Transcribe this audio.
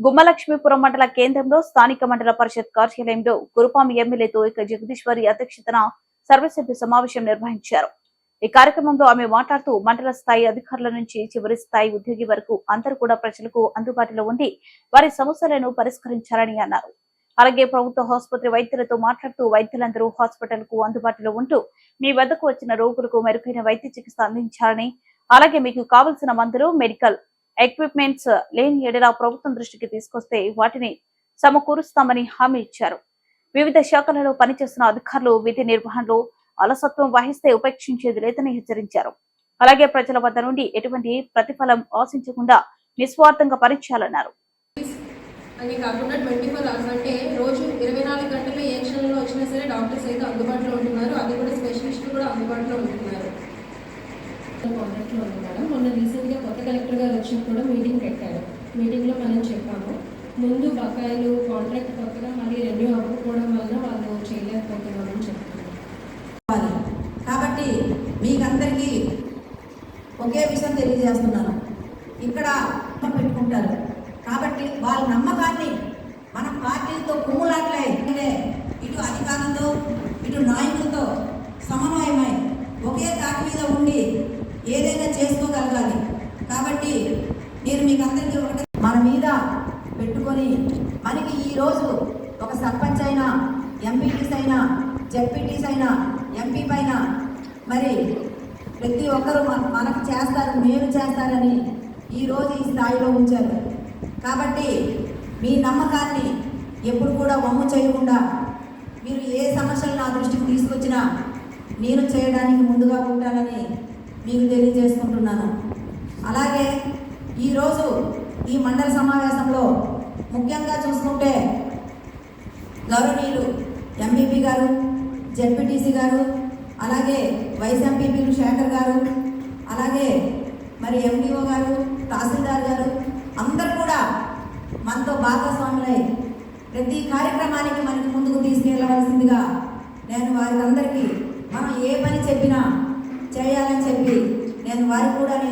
గుమ్మలక్ష్మీపురం మండల కేంద్రంలో స్థానిక మండల పరిషత్ కార్యాలయంలో గురుపాం ఎమ్మెల్యేతో ఇక జగదీశ్వరి అధ్యక్షతన సర్వసభ్య సమావేశం నిర్వహించారు. ఈ కార్యక్రమంలో ఆమె మాట్లాడుతూ మండల స్థాయి అధికారుల నుంచి చివరి స్థాయి ఉద్యోగి వరకు అందరూ కూడా ప్రజలకు అందుబాటులో ఉండి వారి సమస్యలను పరిష్కరించాలని అన్నారు. అలాగే ప్రభుత్వ ఆసుపత్రి వైద్యులతో మాట్లాడుతూ వైద్యులందరూ హాస్పిటల్కు అందుబాటులో ఉంటూ మీ వద్దకు వచ్చిన రోగులకు మెరుగైన వైద్య చికిత్స అందించాలని అలాగే మీకు కావలసిన మందులు మెడికల్ ఎక్విప్మెంట్స్ లేని ఎడల ప్రభుత్వం దృష్టికి తీసుకొస్తే వాటిని సమకూరుస్తామని హామీ ఇచ్చారు. వివిధ శాఖలలో పనిచేస్తున్న అధికారులు విధి నిర్వహణలో అలసత్వం వహిస్తే ఉపేక్షించేది లేదని హెచ్చరించారు. అలాగే ప్రజల వద్ద నుండి ఎటువంటి ప్రతిఫలం ఆశించకుండా నిస్వార్థంగా పనిచేయాలన్నారు. అని కాకుండా ట్వంటీ ఫోర్ అవర్స్ అంటే రోజు ఇరవై నాలుగు గంటలు ఏ క్షణంలో వచ్చినా సరే డాక్టర్స్ అయితే అందుబాటులో ఉంటున్నారు. అది కూడా స్పెషలిస్టులు కూడా అందుబాటులో ఉంటున్నారు. కాంటాక్ట్లో ఉంది మేడం మొన్న రీసెంట్గా కొత్త కలెక్టర్ గారు వచ్చి కూడా మీటింగ్ పెట్టారు. మీటింగ్లో మనం చెప్పాము. ముందు బకాయిలు కాంట్రాక్ట్ కొత్తగా మళ్ళీ రెన్యూ అవ్వకపోవడం వలన వాళ్ళు చేయలేకపోతున్నామని చెప్తున్నారు. కాబట్టి మీకందరికీ ఒకే విషయం తెలియజేస్తున్నాను. ఇక్కడ పెట్టుకుంటారు. కాబట్టి వాళ్ళ నమ్మకాన్ని మన పార్టీలతో కుమ్ములాట్లే. ఇటు అధికారంతో ఇటు నాయకులతో సమన్వయమై ఒకే తాటి మీద ఉండి ఏదైనా చేసుకోగలగాలి. కాబట్టి నేను మీకు అందరికీ ఒకటి మన మీద పెట్టుకొని మనకి ఈరోజు ఒక సర్పంచ్ అయినా ఎంపీటీస్ అయినా జెడ్పీటీస్ అయినా ఎంపీ పైన మరి ప్రతి ఒక్కరూ మన- మనకు చేస్తారు మేలు చేస్తారని ఈరోజు ఈ స్థాయిలో ఉంచారు. కాబట్టి మీ నమ్మకాన్ని ఎప్పుడు కూడా వమ్ము చేయకుండా మీరు ఏ సమస్యలు నా దృష్టికి తీసుకొచ్చినా నేను చేయడానికి ముందుగా ఉంటానని మీకు తెలియజేసుకుంటున్నాను. అలాగే ఈరోజు ఈ మండల సమావేశంలో ముఖ్యంగా చూసుకుంటే గౌరవనీయులు ఎంపీపీ గారు జెడ్పీటీసీ గారు అలాగే వైస్ ఎంపీపీలు శేఖర్ గారు అలాగే మరి ఎండిఓ గారు తహసీల్దార్ గారు అందరు కూడా మనతో భాగస్వాములై ప్రతి కార్యక్రమానికి మనకి ముందుకు తీసుకెళ్ళవలసిందిగా నేను వారికి అందరికీ మనం ఏ పని చెప్పినా చెప్పి నేను వారికి కూడా